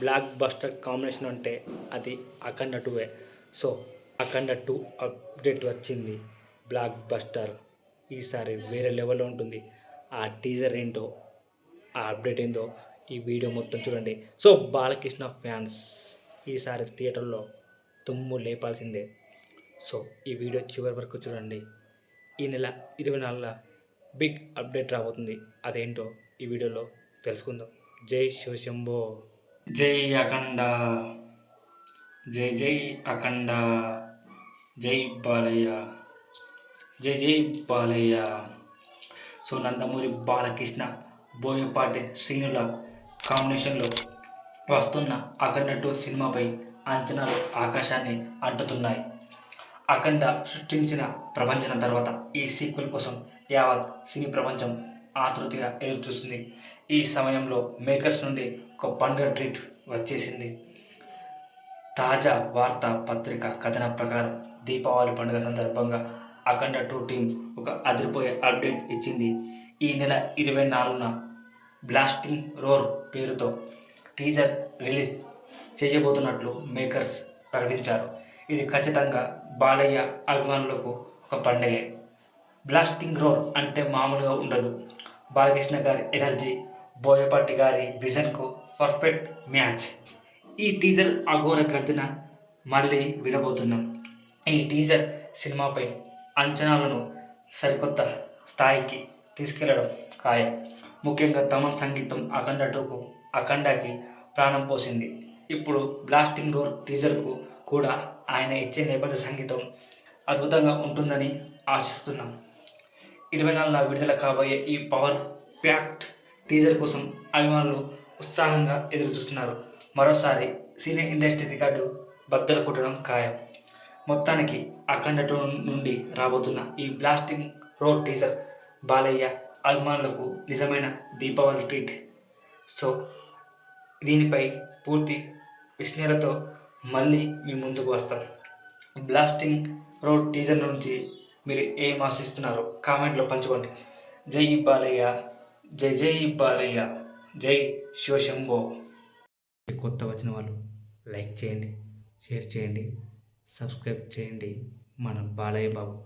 Block buster combination అంటే అది అఖండ టూవే సో అఖండ టూ అప్డేట్ వచ్చింది. బ్లాక్ బస్టర్ ఈసారి వేరే లెవెల్లో ఉంటుంది. ఆ టీజర్ ఏంటో ఆ అప్డేట్ ఏందో ఈ వీడియో మొత్తం చూడండి. సో బాలకృష్ణ ఫ్యాన్స్ ఈసారి థియేటర్లో తుమ్ము లేపాల్సిందే. సో ఈ వీడియో చివరి వరకు చూడండి. ఈ నెల ఇరవై నాలుగున బిగ్ అప్డేట్ రాబోతుంది. అదేంటో ఈ వీడియోలో తెలుసుకుందాం. జై శివశంభో. జై అఖండ జై జై అఖండ జై బాలయ్య జై జై బాలయ్య. సో నందమూరి బాలకృష్ణ బోయపాటి శ్రీనుల కాంబినేషన్లో వస్తున్న అఖండ టూ సినిమాపై అంచనాలు ఆకాశాన్ని అంటుతున్నాయి. అఖండ సృష్టించిన ప్రపంచం తర్వాత ఈ సీక్వెల్ కోసం యావత్ సినీ ప్రపంచం ఆతృతిగా ఎదురుచూస్తుంది ఈ సమయంలో మేకర్స్ నుండి ఒక పండుగ ట్రీట్ వచ్చేసింది. తాజా వార్తా పత్రిక కథనం ప్రకారం దీపావళి పండుగ సందర్భంగా అఖండ టూ టీం ఒక అదిరిపోయే అప్డేట్ ఇచ్చింది. ఈ నెల ఇరవై నాలుగున బ్లాస్టింగ్ రోర్ పేరుతో టీజర్ రిలీజ్ చేయబోతున్నట్లు మేకర్స్ ప్రకటించారు. ఇది ఖచ్చితంగా బాలయ్య అభిమానులకు ఒక పండుగే. బ్లాస్టింగ్ రోర్ అంటే మామూలుగా ఉండదు. బాలకృష్ణ గారి ఎనర్జీ బోయపాటి గారి విజన్కు పర్ఫెక్ట్ మ్యాచ్. ఈ టీజర్ అఘోర గర్జన మళ్ళీ వినబోతున్నాం. ఈ టీజర్ సినిమాపై అంచనాలను సరికొత్త స్థాయికి తీసుకెళ్ళడం ఖాయం. ముఖ్యంగా తమన్ సంగీతం అఖండ టూకు అఖండకి ప్రాణం పోసింది. ఇప్పుడు బ్లాస్టింగ్ రోర్ టీజర్కు కూడా ఆయన ఇచ్చే నేపథ్య సంగీతం అద్భుతంగా ఉంటుందని ఆశిస్తున్నాం. ఇరవై నాలుగున విడుదల కాబోయే ఈ పవర్ ప్యాక్ట్ టీజర్ కోసం అభిమానులు ఉత్సాహంగా ఎదురు చూస్తున్నారు మరోసారి సినీ ఇండస్ట్రీ రికార్డు బద్దలు కొట్టడం ఖాయం. మొత్తానికి అఖండ నుండి రాబోతున్న ఈ బ్లాస్టింగ్ రోడ్ టీజర్ బాలయ్య అభిమానులకు నిజమైన దీపావళి ట్రీట్. సో దీనిపై పూర్తి విశ్లేషణతో మళ్ళీ మీ ముందుకు వస్తాం. బ్లాస్టింగ్ రోడ్ టీజర్ నుంచి మీరు ఏం ఆశిస్తున్నారో కామెంట్లో పంచుకోండి. జై బాలయ్య జై జై బాలయ్య జై శివశంభో. కొత్త వచ్చిన వాళ్ళు లైక్ చేయండి షేర్ చేయండి సబ్స్క్రైబ్ చేయండి మన బాలయ్య బాబు.